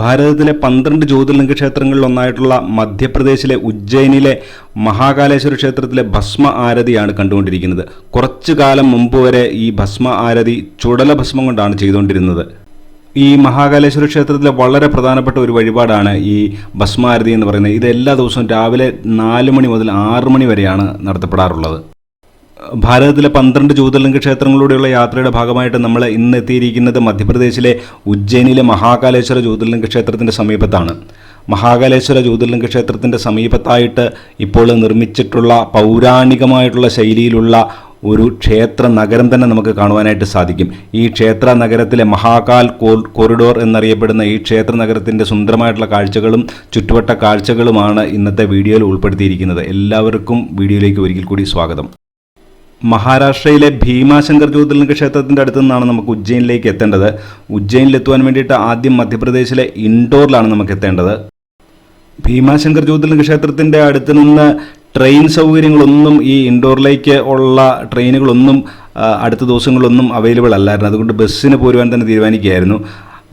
ഭാരതത്തിലെ പന്ത്രണ്ട് ജ്യോതിർലിംഗ ക്ഷേത്രങ്ങളിൽ ഒന്നായിട്ടുള്ള മധ്യപ്രദേശിലെ ഉജ്ജയിനിലെ മഹാകാലേശ്വര ക്ഷേത്രത്തിലെ ഭസ്മ ആരതിയാണ് കണ്ടുകൊണ്ടിരിക്കുന്നത്. കുറച്ചു കാലം മുമ്പ് വരെ ഈ ഭസ്മ ആരതി ചുടല ഭസ്മം കൊണ്ടാണ് ചെയ്തുകൊണ്ടിരുന്നത്. ഈ മഹാകാലേശ്വര ക്ഷേത്രത്തിലെ വളരെ പ്രധാനപ്പെട്ട ഒരു വഴിപാടാണ് ഈ ഭസ്മാരതി എന്ന് പറയുന്നത്. ഇത് എല്ലാ ദിവസവും രാവിലെ നാല് മണി മുതൽ ആറ് മണി വരെയാണ് നടത്തപ്പെടാറുള്ളത്. ഭാരതത്തിലെ പന്ത്രണ്ട് ജ്യോതിർലിംഗ ക്ഷേത്രങ്ങളിലൂടെയുള്ള യാത്രയുടെ ഭാഗമായിട്ട് നമ്മൾ ഇന്ന് എത്തിയിരിക്കുന്നത് മധ്യപ്രദേശിലെ ഉജ്ജയിനിലെ മഹാകാലേശ്വര ജ്യോതിർലിംഗ ക്ഷേത്രത്തിന്റെ സമീപത്താണ്. മഹാകാലേശ്വര ജ്യോതിർലിംഗ ക്ഷേത്രത്തിന്റെ സമീപത്തായിട്ട് ഇപ്പോൾ നിർമ്മിച്ചിട്ടുള്ള പൗരാണികമായിട്ടുള്ള ശൈലിയിലുള്ള ഒരു ക്ഷേത്ര നഗരം തന്നെ നമുക്ക് കാണുവാനായിട്ട് സാധിക്കും. ഈ ക്ഷേത്ര നഗരത്തിലെ മഹാകാൽ കോറിഡോർ എന്നറിയപ്പെടുന്ന ഈ ക്ഷേത്ര നഗരത്തിന്റെ സുന്ദരമായിട്ടുള്ള കാഴ്ചകളും ചുറ്റുവട്ട കാഴ്ചകളുമാണ് ഇന്നത്തെ വീഡിയോയിൽ ഉൾപ്പെടുത്തിയിരിക്കുന്നത്. എല്ലാവർക്കും വീഡിയോയിലേക്ക് ഒരിക്കൽ കൂടി സ്വാഗതം. മഹാരാഷ്ട്രയിലെ ഭീമാശങ്കർ ജ്യോതിർലിംഗ ക്ഷേത്രത്തിന്റെ അടുത്തു നിന്നാണ് നമുക്ക് ഉജ്ജയിനിലേക്ക് എത്തേണ്ടത്. ഉജ്ജയിനിലെത്തുവാൻ വേണ്ടിയിട്ട് ആദ്യം മധ്യപ്രദേശിലെ ഇൻഡോറിലാണ് നമുക്ക് എത്തേണ്ടത്. ഭീമാശങ്കർ ജ്യോതിർലിംഗ ക്ഷേത്രത്തിന്റെ അടുത്ത് നിന്ന് ട്രെയിൻ സൗകര്യങ്ങളൊന്നും ഈ ഇൻഡോറിലേക്ക് ഉള്ള ട്രെയിനുകളൊന്നും അടുത്ത ദിവസങ്ങളൊന്നും അവൈലബിൾ അല്ലായിരുന്നു. അതുകൊണ്ട് ബസ്സിന് പോരുവാൻ തന്നെ തീരുമാനിക്കുകയായിരുന്നു.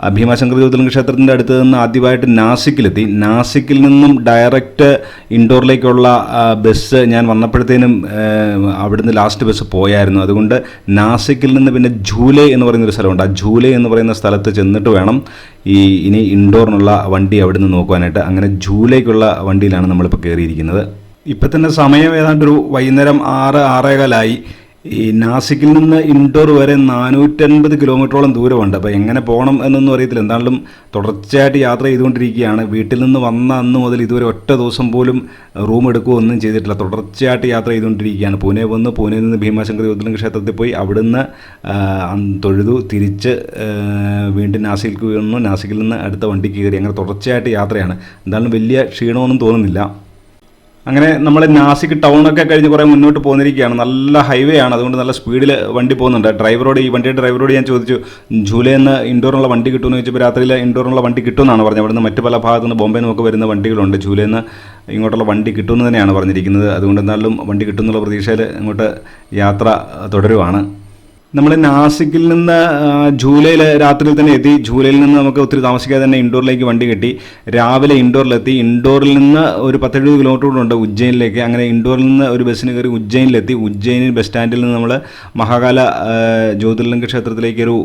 ഭീമാശങ്കർ ജ്യോതിർലിംഗ ക്ഷേത്രത്തിന്റെ അടുത്ത് നിന്ന് ആദ്യമായിട്ട് നാസിക്കിലെത്തി. നാസിക്കിൽ നിന്നും ഡയറക്റ്റ് ഇൻഡോറിലേക്കുള്ള ബസ് ഞാൻ വന്നപ്പോഴത്തേനും അവിടുന്ന് ലാസ്റ്റ് ബസ് പോയായിരുന്നു. അതുകൊണ്ട് നാസിക്കിൽ നിന്ന് പിന്നെ ജൂലെ എന്ന് പറയുന്നൊരു സ്ഥലമുണ്ട്. ആ ജൂലെ എന്ന് പറയുന്ന സ്ഥലത്ത് ചെന്നിട്ട് വേണം ഈ ഇനി ഇൻഡോറിനുള്ള വണ്ടി അവിടുന്ന് നോക്കുവാനായിട്ട്. അങ്ങനെ ജൂലേക്കുള്ള വണ്ടിയിലാണ് നമ്മളിപ്പോൾ കയറിയിരിക്കുന്നത്. ഇപ്പം തന്നെ സമയം ഏതാണ്ട് ഒരു വൈകുന്നേരം ആറ് ആറേകാലായി. ഈ നാസിക്കിൽ നിന്ന് ഇൻഡോർ വരെ നാനൂറ്റൻപത് കിലോമീറ്ററോളം ദൂരമുണ്ട്. അപ്പോൾ എങ്ങനെ പോകണം എന്നൊന്നും അറിയത്തില്ല. എന്തായാലും തുടർച്ചയായിട്ട് യാത്ര ചെയ്തുകൊണ്ടിരിക്കുകയാണ്. വീട്ടിൽ നിന്ന് വന്ന അന്ന് മുതൽ ഇതുവരെ ഒറ്റ ദിവസം പോലും റൂം എടുക്കുകയോ ഒന്നും ചെയ്തിട്ടില്ല. തുടർച്ചയായിട്ട് യാത്ര ചെയ്തുകൊണ്ടിരിക്കുകയാണ്. പൂനെ വന്ന് പൂനെ നിന്ന് ഭീമാശങ്കർ ജ്യോതിർലിംഗ ക്ഷേത്രത്തിൽ പോയി അവിടുന്ന് തൊഴുതു തിരിച്ച് വീണ്ടും നാസിക്കിൽ വന്നു. നാസിക്കിൽ നിന്ന് അടുത്ത വണ്ടിക്ക് കയറി. അങ്ങനെ തുടർച്ചയായിട്ട് യാത്രയാണ്. എന്തായാലും വലിയ ക്ഷീണമൊന്നും തോന്നുന്നില്ല. അങ്ങനെ നമ്മൾ നാസിക് ടൗണൊക്കെ കഴിഞ്ഞ് കുറേ മുന്നോട്ട് പോകുന്നിരിക്കുകയാണ് നല്ല ഹൈവേ ആണ്. അതുകൊണ്ട് നല്ല സ്പീഡിൽ വണ്ടി പോകുന്നുണ്ട്. ഡ്രൈവറോട് ഈ വണ്ടിയുടെ ഡ്രൈവറോട് ഞാൻ ചോദിച്ചു ജൂലൈന്ന് ഇൻഡോറിനുള്ള വണ്ടി കിട്ടുമെന്ന്? ചോദിച്ചപ്പോൾ രാത്രിയിൽ ഇൻഡോറിനുള്ള വണ്ടി കിട്ടുമെന്നാണ് പറഞ്ഞത്. അവിടുന്ന് മറ്റു പല ഭാഗത്തു നിന്ന് ബോംബെ നിന്നൊക്കെ വരുന്ന വണ്ടികളുണ്ട്. ജൂലൈന്ന് ഇങ്ങോട്ടുള്ള വണ്ടി കിട്ടുമെന്ന് തന്നെയാണ് പറഞ്ഞിരിക്കുന്നത്. അതുകൊണ്ട് എന്നാലും വണ്ടി കിട്ടുമെന്നുള്ള പ്രതീക്ഷയിൽ ഇങ്ങോട്ട് യാത്ര തുടരുവാണ്. നമ്മൾ നാസിക്കിൽ നിന്ന് ജൂലൈയിൽ രാത്രിയിൽ തന്നെ എത്തി. ജൂലൈയിൽ നിന്ന് നമുക്ക് ഒത്തിരി താമസിക്കാതെ തന്നെ ഇൻഡോറിലേക്ക് വണ്ടി കെട്ടി. രാവിലെ ഇൻഡോറിലെത്തി. ഇൻഡോറിൽ നിന്ന് ഒരു പത്തെഴുപത് കിലോമീറ്റർ കൂടെ ഉണ്ട് ഉജ്ജയിനിലേക്ക്. അങ്ങനെ ഇൻഡോറിൽ നിന്ന് ഒരു ബസ്സിന് കയറി ഉജ്ജയിനിലെത്തി. ഉജ്ജയിനിൽ ബസ് സ്റ്റാൻഡിൽ നിന്ന് നമ്മൾ മഹാകാല ജ്യോതിർലിംഗ ക്ഷേത്രത്തിലേക്ക് ഒരു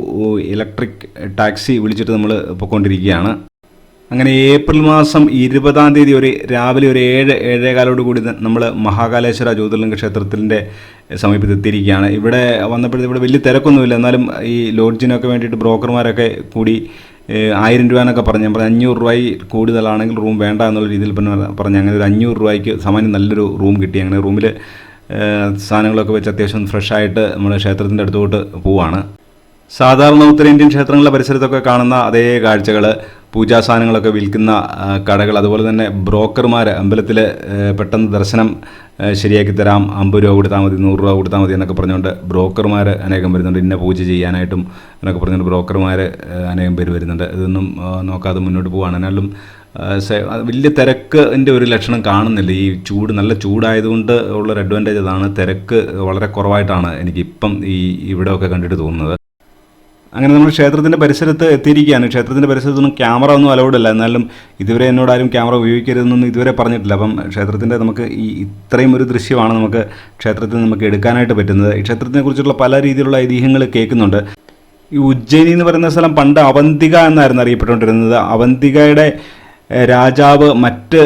ഇലക്ട്രിക് ടാക്സി വിളിച്ചിട്ട് നമ്മൾ പൊയ്ക്കൊണ്ടിരിക്കുകയാണ്. അങ്ങനെ ഏപ്രിൽ മാസം ഇരുപതാം തീയതി ഒരു രാവിലെ ഒരു ഏഴ് ഏഴേകാലോട് കൂടി നമ്മൾ മഹാകാലേശ്വര ജ്യോതിർലിംഗ ക്ഷേത്രത്തിന്റെ സമീപത്ത് എത്തിയിരിക്കുകയാണ്. ഇവിടെ വന്നപ്പോഴത്തെ ഇവിടെ വലിയ തിരക്കൊന്നുമില്ല. എന്നാലും ഈ ലോഡ്ജിനൊക്കെ വേണ്ടിയിട്ട് ബ്രോക്കർമാരൊക്കെ കൂടി ആയിരം രൂപ എന്നൊക്കെ പറഞ്ഞു. ഞാൻ പറഞ്ഞു അഞ്ഞൂറ് രൂപയിൽ കൂടുതലാണെങ്കിൽ റൂം വേണ്ട എന്നുള്ള രീതിയിൽ പറഞ്ഞു അങ്ങനെ ഒരു അഞ്ഞൂറ് രൂപയ്ക്ക് സാമാന്യം നല്ലൊരു റൂം കിട്ടി. അങ്ങനെ റൂമിൽ സാധനങ്ങളൊക്കെ വെച്ച് അത്യാവശ്യം ഫ്രഷായിട്ട് നമ്മൾ ക്ഷേത്രത്തിന്റെ അടുത്തോട്ട് പോവാണ്. സാധാരണ ഉത്തരേന്ത്യൻ ക്ഷേത്രങ്ങളുടെ പരിസരത്തൊക്കെ കാണുന്ന അതേ കാഴ്ചകൾ പൂജാ സാധനങ്ങളൊക്കെ വിൽക്കുന്ന കടകൾ അതുപോലെ തന്നെ ബ്രോക്കർമാർ അമ്പലത്തിൽ പെട്ടെന്ന് ദർശനം ശരിയാക്കി തരാം അമ്പത് രൂപ കൊടുത്താൽ മതി നൂറ് രൂപ കൊടുത്താൽ മതി എന്നൊക്കെ പറഞ്ഞുകൊണ്ട് ബ്രോക്കർമാർ അനേകം വരുന്നുണ്ട്. ഇന്ന പൂജ ചെയ്യാനായിട്ടും എന്നൊക്കെ പറഞ്ഞുകൊണ്ട് ബ്രോക്കർമാർ അനേകം പേര് വരുന്നുണ്ട്. ഇതൊന്നും നോക്കാതെ മുന്നോട്ട് പോവുകയാണ് എന്നാലും വലിയ തിരക്കിന്റെ ഒരു ലക്ഷണം കാണുന്നില്ല. ഈ ചൂട് നല്ല ചൂടായതുകൊണ്ട് ഉള്ളൊരു അഡ്വാന്റേജ് അതാണ്. തിരക്ക് വളരെ കുറവായിട്ടാണ് എനിക്ക് എനിക്കിപ്പം ഈ ഇവിടെയൊക്കെ കണ്ടിട്ട് തോന്നുന്നത്. അങ്ങനെ നമ്മൾ ക്ഷേത്രത്തിന്റെ പരിസരത്ത് എത്തിയിരിക്കുകയാണ്. ക്ഷേത്രത്തിന്റെ പരിസരത്തൊന്നും ക്യാമറ ഒന്നും അലൗഡ് അല്ല. എന്നാലും ഇതുവരെ എന്നോട് ആരും ക്യാമറ ഉപയോഗിക്കരുതെന്നൊന്നും ഇതുവരെ പറഞ്ഞിട്ടില്ല. അപ്പം ക്ഷേത്രത്തിന്റെ നമുക്ക് ഈ ഇത്രയും ഒരു ദൃശ്യമാണ് നമുക്ക് ക്ഷേത്രത്തിൽ നമുക്ക് എടുക്കാനായിട്ട് പറ്റുന്നത്. ക്ഷേത്രത്തിനെ കുറിച്ചുള്ള പല രീതിയിലുള്ള ഐതിഹ്യങ്ങൾ കേൾക്കുന്നുണ്ട്. ഈ ഉജ്ജയിനി എന്ന് പറയുന്ന സ്ഥലം പണ്ട് അവന്തിക എന്നായിരുന്നു അറിയപ്പെട്ടുകൊണ്ടിരുന്നത്. അവന്തികയുടെ രാജാവ് മറ്റ്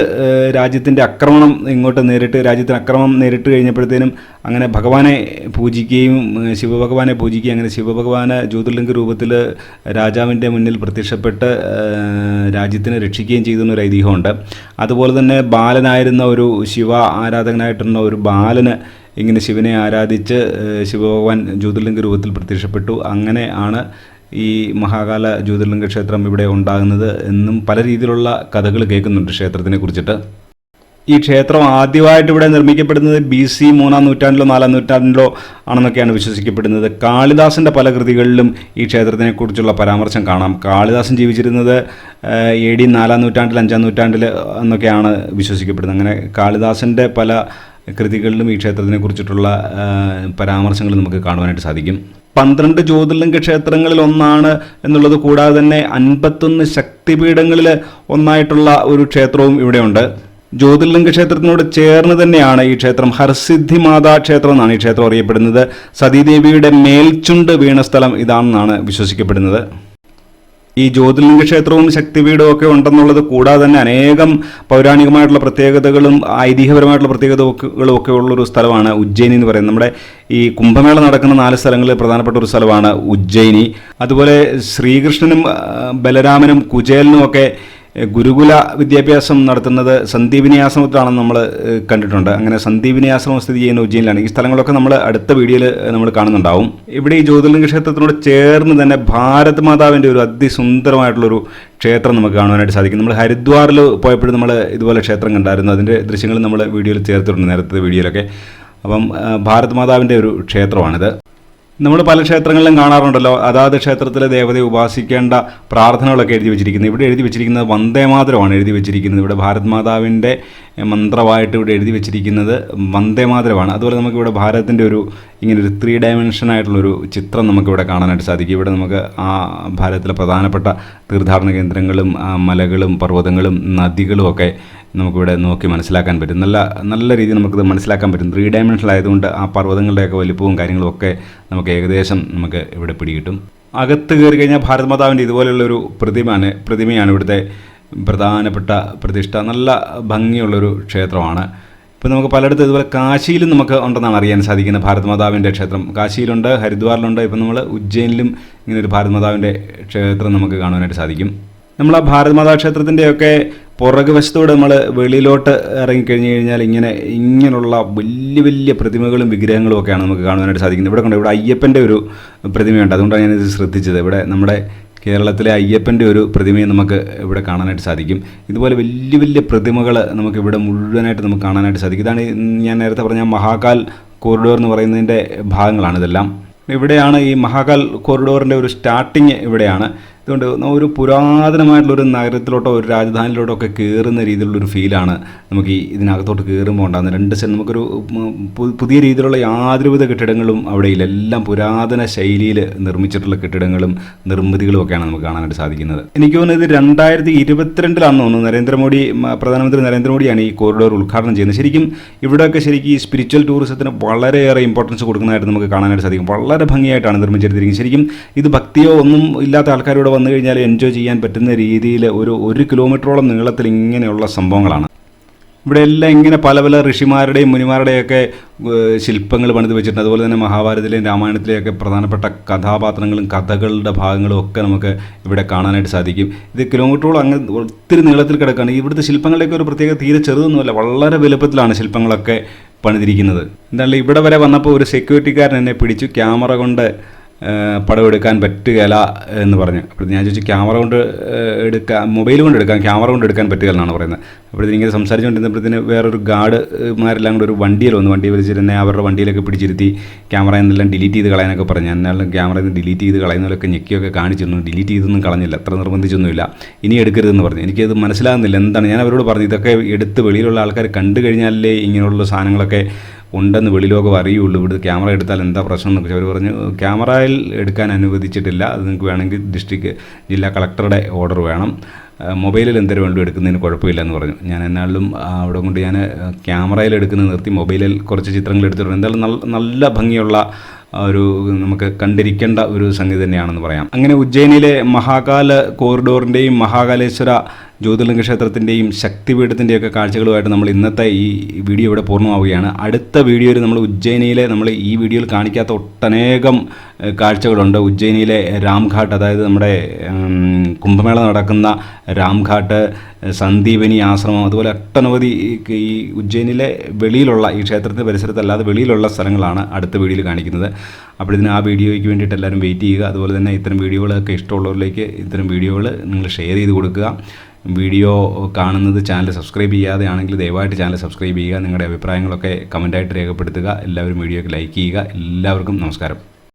രാജ്യത്തിന്റെ ആക്രമണം ഇങ്ങോട്ട് നേരിട്ട് രാജ്യത്തിന് ആക്രമണം നേരിട്ട് കഴിഞ്ഞപ്പോഴത്തേനും അങ്ങനെ ഭഗവാനെ പൂജിക്കുകയും ശിവഭഗവാനെ പൂജിക്കുകയും അങ്ങനെ ശിവഭഗവാന് ജ്യോതിർലിംഗ രൂപത്തിൽ രാജാവിന്റെ മുന്നിൽ പ്രത്യക്ഷപ്പെട്ട് രാജ്യത്തിനെ രക്ഷിക്കുകയും ചെയ്തു എന്നൊരു ഐതിഹ്യമുണ്ട്. അതുപോലെ തന്നെ ബാലനായിരുന്ന ഒരു ശിവ ആരാധകനായിട്ടുള്ള ഒരു ബാലന് ഇങ്ങനെ ശിവനെ ആരാധിച്ച് ശിവഭഗവാൻ ജ്യോതിർലിംഗ രൂപത്തിൽ പ്രത്യക്ഷപ്പെട്ടു. അങ്ങനെ ആണ് ഈ മഹാകാല ജ്യോതിർലിംഗ ക്ഷേത്രം ഇവിടെ ഉണ്ടാകുന്നത് എന്നും പല രീതിയിലുള്ള കഥകൾ കേൾക്കുന്നുണ്ട് ക്ഷേത്രത്തിനെ കുറിച്ചിട്ട്. ഈ ക്ഷേത്രം ആദ്യമായിട്ട് ഇവിടെ നിർമ്മിക്കപ്പെടുന്നത് ബി സി മൂന്നാം നൂറ്റാണ്ടിലോ നാലാം നൂറ്റാണ്ടിലോ ആണെന്നൊക്കെയാണ് വിശ്വസിക്കപ്പെടുന്നത്. കാളിദാസന്റെ പല കൃതികളിലും ഈ ക്ഷേത്രത്തിനെക്കുറിച്ചുള്ള പരാമർശം കാണാം. കാളിദാസൻ ജീവിച്ചിരുന്നത് എ ഡി നാലാം നൂറ്റാണ്ടിൽ അഞ്ചാം നൂറ്റാണ്ടിൽ എന്നൊക്കെയാണ് വിശ്വസിക്കപ്പെടുന്നത്. അങ്ങനെ കാളിദാസന്റെ പല കൃതികളിലും ഈ ക്ഷേത്രത്തിനെ കുറിച്ചിട്ടുള്ള പരാമർശങ്ങൾ നമുക്ക് കാണുവാനായിട്ട് സാധിക്കും. പന്ത്രണ്ട് ജ്യോതിർലിംഗ ക്ഷേത്രങ്ങളിൽ ഒന്നാണ് എന്നുള്ളത് കൂടാതെ തന്നെ അൻപത്തൊന്ന് ശക്തിപീഠങ്ങളിൽ ഒന്നായിട്ടുള്ള ഒരു ക്ഷേത്രവും ഇവിടെയുണ്ട്. ജ്യോതിർലിംഗ ക്ഷേത്രത്തിനോട് ചേർന്ന് തന്നെയാണ് ഈ ക്ഷേത്രം. ഹർസിദ്ധി മാതാ ക്ഷേത്രം എന്നാണ് ഈ ക്ഷേത്രം അറിയപ്പെടുന്നത്. സതീദേവിയുടെ മേൽച്ചുണ്ട് വീണ സ്ഥലം ഇതാണെന്നാണ് വിശ്വസിക്കപ്പെടുന്നത്. ഈ ജ്യോതിർലിംഗ ക്ഷേത്രവും ശക്തിപീഠവും ഒക്കെ ഉണ്ടെന്നുള്ളത് കൂടാതെ തന്നെ അനേകം പൗരാണികമായിട്ടുള്ള പ്രത്യേകതകളും ഐതിഹ്യപരമായിട്ടുള്ള പ്രത്യേകതകളും ഒക്കെ ഉള്ളൊരു സ്ഥലമാണ് ഉജ്ജയിനി എന്ന് പറയുന്നത്. നമ്മുടെ ഈ കുംഭമേള നടക്കുന്ന നാല് സ്ഥലങ്ങളിൽ പ്രധാനപ്പെട്ട ഒരു സ്ഥലമാണ് ഉജ്ജയിനി. അതുപോലെ ശ്രീകൃഷ്ണനും ബലരാമനും കുചേലനും ഒക്കെ ഗുരുകുല വിദ്യാഭ്യാസം നടത്തുന്നത് സന്ദീപിനി ആശ്രമത്തിലാണെന്ന് നമ്മൾ കണ്ടിട്ടുണ്ട്. അങ്ങനെ സന്ദീപിനി ആശ്രമം സ്ഥിതി ചെയ്യുന്ന ഉജ്ജയിനിലാണ് ഈ സ്ഥലങ്ങളൊക്കെ നമ്മൾ അടുത്ത വീഡിയോയിൽ നമ്മൾ കാണുന്നുണ്ടാവും. ഇവിടെ ഈ ജ്യോതിർലിംഗ ക്ഷേത്രത്തിനോട് ചേർന്ന് തന്നെ ഭാരത് മാതാവിന്റെ ഒരു അതിസുന്ദരമായിട്ടുള്ളൊരു ക്ഷേത്രം നമുക്ക് കാണുവാനായിട്ട് സാധിക്കും. നമ്മൾ ഹരിദ്വാറിൽ പോയപ്പോഴും നമ്മൾ ഇതുപോലെ ക്ഷേത്രം കണ്ടായിരുന്നു. അതിന്റെ ദൃശ്യങ്ങൾ നമ്മൾ വീഡിയോയിൽ ചേർത്തിട്ടുണ്ട് നേരത്തെ വീഡിയോയിലൊക്കെ. അപ്പം ഭാരത് മാതാവിന്റെ ഒരു ക്ഷേത്രമാണിത്. നമ്മൾ പല ക്ഷേത്രങ്ങളിലും കാണാറുണ്ടല്ലോ. അതാത് ക്ഷേത്രത്തിലെ ദേവതയെ ഉപാസിക്കേണ്ട പ്രാർത്ഥനകളൊക്കെ എഴുതി വെച്ചിരിക്കുന്നത്. ഇവിടെ എഴുതി വെച്ചിരിക്കുന്നത് വന്ദേമാതരമാണ് എഴുതി വെച്ചിരിക്കുന്നത്. ഇവിടെ ഭാരത് മാതാവിന്റെ മന്ത്രമായിട്ട് ഇവിടെ എഴുതി വെച്ചിരിക്കുന്നത് വന്ദേമാതരമാണ് അതുപോലെ നമുക്ക് ഇവിടെ ഭാരതത്തിന്റെ ഒരു ഇങ്ങനെ ഒരു ത്രീ ഡയമെൻഷൻ ആയിട്ടുള്ളൊരു ചിത്രം നമുക്കിവിടെ കാണാനായിട്ട് സാധിക്കും. ഇവിടെ നമുക്ക് ആ ഭാരതത്തിലെ പ്രധാനപ്പെട്ട തീർത്ഥാടന കേന്ദ്രങ്ങളും മലകളും പർവതങ്ങളും നദികളും ഒക്കെ നമുക്കിവിടെ നോക്കി മനസ്സിലാക്കാൻ പറ്റും. നല്ല നല്ല രീതിയിൽ നമുക്കിത് മനസ്സിലാക്കാൻ പറ്റും. ത്രീ ഡയമെൻഷനൽ ആയതുകൊണ്ട് ആ പർവതങ്ങളുടെയൊക്കെ വലിപ്പവും കാര്യങ്ങളും ഒക്കെ നമുക്ക് ഏകദേശം നമുക്ക് ഇവിടെ പിടികിട്ടും. അകത്ത് കയറി കഴിഞ്ഞാൽ ഭാരത് മാതാവിന്റെ ഇതുപോലെയുള്ളൊരു പ്രതിമയാണ് പ്രതിമയാണ് ഇവിടുത്തെ പ്രധാനപ്പെട്ട പ്രതിഷ്ഠ. നല്ല ഭംഗിയുള്ളൊരു ക്ഷേത്രമാണ്. ഇപ്പോൾ നമുക്ക് പലയിടത്തും ഇതുപോലെ കാശിയിലും നമുക്ക് ഉണ്ടെന്നാണ് അറിയാൻ സാധിക്കുന്നത് ഭാരത് മാതാവിന്റെ ക്ഷേത്രം. കാശിയിലുണ്ട് ഹരിദ്വാറിലുണ്ട് ഇപ്പം നമ്മൾ ഉജ്ജയിനിലും ഇങ്ങനെ ഒരു ഭാരത് മാതാവിന്റെ ക്ഷേത്രം നമുക്ക് കാണുവാനായിട്ട് സാധിക്കും. നമ്മൾ ആ ഭാരത് മാതാ ക്ഷേത്രത്തിന്റെയൊക്കെ പുറകു വശത്തൂടെ നമ്മൾ വെളിയിലോട്ട് ഇറങ്ങിക്കഴിഞ്ഞ് കഴിഞ്ഞാൽ ഇങ്ങനെ ഇങ്ങനെയുള്ള വലിയ വലിയ പ്രതിമകളും വിഗ്രഹങ്ങളും ഒക്കെയാണ് നമുക്ക് കാണുവാനായിട്ട് സാധിക്കുന്നത്. ഇവിടെ കൊണ്ട് ഇവിടെ അയ്യപ്പന്റെ ഒരു പ്രതിമയുണ്ട്. അതുകൊണ്ടാണ് ഞാനിത് ശ്രദ്ധിച്ചത്. ഇവിടെ നമ്മുടെ കേരളത്തിലെ അയ്യപ്പന്റെ ഒരു പ്രതിമയെ നമുക്ക് ഇവിടെ കാണാനായിട്ട് സാധിക്കും. ഇതുപോലെ വലിയ വലിയ പ്രതിമകൾ നമുക്ക് ഇവിടെ മുഴുവനായിട്ട് നമുക്ക് കാണാനായിട്ട് സാധിക്കും. ഇതാണ് ഞാൻ നേരത്തെ പറഞ്ഞ മഹാകാൽ കോറിഡോർ എന്ന് പറയുന്നതിന്റെ ഭാഗങ്ങളാണ് ഇതെല്ലാം. ഇവിടെയാണ് ഈ മഹാകാൽ കോറിഡോറിന്റെ ഒരു സ്റ്റാർട്ടിങ് ഇവിടെയാണ്. ഇതുകൊണ്ട് ഒരു പുരാതനമായിട്ടുള്ളൊരു നഗരത്തിലോട്ടോ ഒരു രാജധാനിയിലോട്ടോ ഒക്കെ കയറുന്ന രീതിയിലുള്ളൊരു ഫീലാണ് നമുക്ക് ഈ ഇതിനകത്തോട്ട് കയറുമ്പോൾ ഉണ്ടാകുന്നത്. രണ്ട് സൈഡ് നമുക്കൊരു പുതിയ രീതിയിലുള്ള യാതൊരുവിധ കെട്ടിടങ്ങളും അവിടെ ഇല്ല. എല്ലാം പുരാതന ശൈലിയിൽ നിർമ്മിച്ചിട്ടുള്ള കെട്ടിടങ്ങളും നിർമ്മിതികളും ഒക്കെയാണ് നമുക്ക് കാണാനായിട്ട് സാധിക്കുന്നത്. എനിക്ക് തോന്നുന്നത് ഇത് രണ്ടായിരത്തി ഇരുപത്തിരണ്ടിലാണെന്ന് തോന്നുന്നു നരേന്ദ്രമോദി പ്രധാനമന്ത്രി നരേന്ദ്രമോദിയാണ് ഈ കോറിഡോർ ഉദ്ഘാടനം ചെയ്യുന്നത്. ശരിക്കും ഇവിടെയൊക്കെ ശരിക്കും ഈ സ്പിരിച്വൽ ടൂറിസത്തിന് വളരെയേറെ ഇമ്പോർട്ടൻസ് കൊടുക്കുന്നതായിട്ട് നമുക്ക് കാണാനായിട്ട് സാധിക്കും. വളരെ ഭംഗിയായിട്ടാണ് നിർമ്മിച്ചെടുത്തിരിക്കുന്നത് ശരിക്കും ഇത് ഭക്തിയോ ഒന്നും ഇല്ലാത്ത ആൾക്കാരിവിടെ വന്നു കഴിഞ്ഞാൽ എൻജോയ് ചെയ്യാൻ പറ്റുന്ന രീതിയിൽ ഒരു ഒരു കിലോമീറ്ററോളം നീളത്തിൽ ഇങ്ങനെയുള്ള സംഭവങ്ങളാണ്. ഇവിടെ എല്ലാം ഇങ്ങനെ പല പല ഋഷിമാരുടെയും മുനിമാരുടെയൊക്കെ ശില്പങ്ങൾ പണിത് വെച്ചിട്ടുണ്ട്. അതുപോലെ തന്നെ മഹാഭാരതത്തിലെയും രാമായണത്തിലെയൊക്കെ പ്രധാനപ്പെട്ട കഥാപാത്രങ്ങളും കഥകളുടെ ഭാഗങ്ങളും ഒക്കെ നമുക്ക് ഇവിടെ കാണാനായിട്ട് സാധിക്കും. ഇത് കിലോമീറ്ററോളം അങ്ങ് ഒത്തിരി നീളത്തിൽ കിടക്കുകയാണ്. ഇവിടുത്തെ ശില്പങ്ങളുടെയൊക്കെ ഒരു പ്രത്യേക തീരെ ചെറുതൊന്നുമല്ല വളരെ വലുപ്പത്തിലാണ് ശില്പങ്ങളൊക്കെ പണിതിരിക്കുന്നത്. എന്തായാലും ഇവിടെ വരെ വന്നപ്പോൾ ഒരു സെക്യൂരിറ്റിക്കാരൻ എന്നെ പിടിച്ചു. ക്യാമറ കൊണ്ട് ഏഹ് പടമെടുക്കാൻ പറ്റുകയില്ല എന്ന് പറഞ്ഞ്. അപ്പോൾ ഞാൻ ചോദിച്ചു ക്യാമറ കൊണ്ട് എടുക്കാൻ മൊബൈൽ കൊണ്ട് എടുക്കാൻ ക്യാമറ കൊണ്ട് എടുക്കാൻ പറ്റുകയില്ല എന്നാണ് പറയുന്നത്. അപ്പോഴത്തേക്ക് ഇങ്ങനെ സംസാരിച്ചുകൊണ്ടിരുന്നപ്പോഴത്തേന് വേറൊരു ഗാർഡ്മാരെല്ലാം കൂടെ ഒരു വണ്ടിയിൽ വന്നു. വണ്ടി വലിച്ചിരുന്ന അവരുടെ വണ്ടിയിലൊക്കെ പിടിച്ചിരുത്തി ക്യാമറ എന്നെല്ലാം ഡിലീറ്റ് ചെയ്ത് കളയാനൊക്കെ പറഞ്ഞു. എന്നാലും ക്യാമറയിൽ നിന്ന് ഡിലീറ്റ് ചെയ്ത് കളയുന്നവരൊക്കെ ഞെക്കിയൊക്കെ കാണിച്ചിരുന്നു. ഡിലീറ്റ് ചെയ്തൊന്നും കളഞ്ഞില്ല അത്ര നിർബന്ധിച്ചൊന്നുമില്ല. ഇനി എടുക്കരുതെന്ന് പറഞ്ഞു. എനിക്കത് മനസ്സിലാകുന്നില്ല എന്താണ്? ഞാൻ അവരോട് പറഞ്ഞു ഇതൊക്കെ എടുത്ത് വെളിയിലുള്ള ആൾക്കാർ കണ്ടു കഴിഞ്ഞാലേ ഇങ്ങനെയുള്ള സാധനങ്ങളൊക്കെ ഉണ്ടെന്ന് വെളിലോകം അറിയുള്ളൂ. ഇവിടെ ക്യാമറ എടുത്താൽ എന്താ പ്രശ്നം എന്ന്. അവർ പറഞ്ഞു. ക്യാമറയിൽ എടുക്കാൻ അനുവദിച്ചിട്ടില്ല. അത് നിങ്ങൾക്ക് വേണമെങ്കിൽ ഡിസ്ട്രിക്ട് ജില്ലാ കളക്ടറുടെ ഓർഡർ വേണം. മൊബൈലിൽ എന്തൊരു വേണ്ടി എടുക്കുന്നതിന് കുഴപ്പമില്ല എന്ന് പറഞ്ഞു. ഞാൻ എന്നാലും അവിടെ കൊണ്ട് ഞാൻ ക്യാമറയിൽ എടുക്കുന്നത് നിർത്തി മൊബൈലിൽ കുറച്ച് ചിത്രങ്ങൾ എടുത്തിട്ടുണ്ട്. എന്തായാലും നല്ല നല്ല ഭംഗിയുള്ള ഒരു നമുക്ക് കണ്ടിരിക്കേണ്ട ഒരു സംഗതി തന്നെയാണെന്ന് പറയാം. അങ്ങനെ ഉജ്ജയിനിലെ മഹാകാല കോറിഡോറിന്റെയും മഹാകാലേശ്വര ജ്യോതിർലിംഗ ക്ഷേത്രത്തിന്റെയും ശക്തിപീഠത്തിന്റെയൊക്കെ കാഴ്ചകളുമായിട്ട് നമ്മൾ ഇന്നത്തെ ഈ വീഡിയോ ഇവിടെ പൂർണമാവുകയാണ്. അടുത്ത വീഡിയോയിൽ നമ്മൾ ഉജ്ജയിനിയിലെ നമ്മൾ ഈ വീഡിയോയിൽ കാണിക്കാത്ത ഒട്ടനേകം കാഴ്ചകളുണ്ട്. ഉജ്ജയിനിയിലെ രാംഘാട്ട് അതായത് നമ്മുടെ കുംഭമേള നടക്കുന്ന രാംഘാട്ട് സന്ദീപനി ആശ്രമം അതുപോലെ ഒട്ടനവധി ഈ ഉജ്ജയിനിലെ വെളിയിലുള്ള ഈ ക്ഷേത്രത്തിന്റെ പരിസരത്തല്ലാതെ വെളിയിലുള്ള സ്ഥലങ്ങളാണ് അടുത്ത വീഡിയോയിൽ കാണിക്കുന്നത്. അപ്പോൾ ഇതിന് ആ വീഡിയോയ്ക്ക് വേണ്ടിയിട്ട് എല്ലാവരും വെയിറ്റ് ചെയ്യുക. അതുപോലെ തന്നെ ഇത്തരം വീഡിയോകളൊക്കെ ഇഷ്ടമുള്ളവരിലേക്ക് ഇത്തരം വീഡിയോകൾ നിങ്ങൾ ഷെയർ ചെയ്ത് കൊടുക്കുക. വീഡിയോ കാണുന്നത് ചാനൽ സബ്സ്ക്രൈബ് ചെയ്യാതെ ആണെങ്കിൽ ദയവായിട്ട് ചാനൽ സബ്സ്ക്രൈബ് ചെയ്യുക. നിങ്ങളുടെ അഭിപ്രായങ്ങളൊക്കെ കമന്റായിട്ട് രേഖപ്പെടുത്തുക. എല്ലാവരും വീഡിയോയ്ക്ക് ലൈക്ക് ചെയ്യുക. എല്ലാവർക്കും നമസ്കാരം.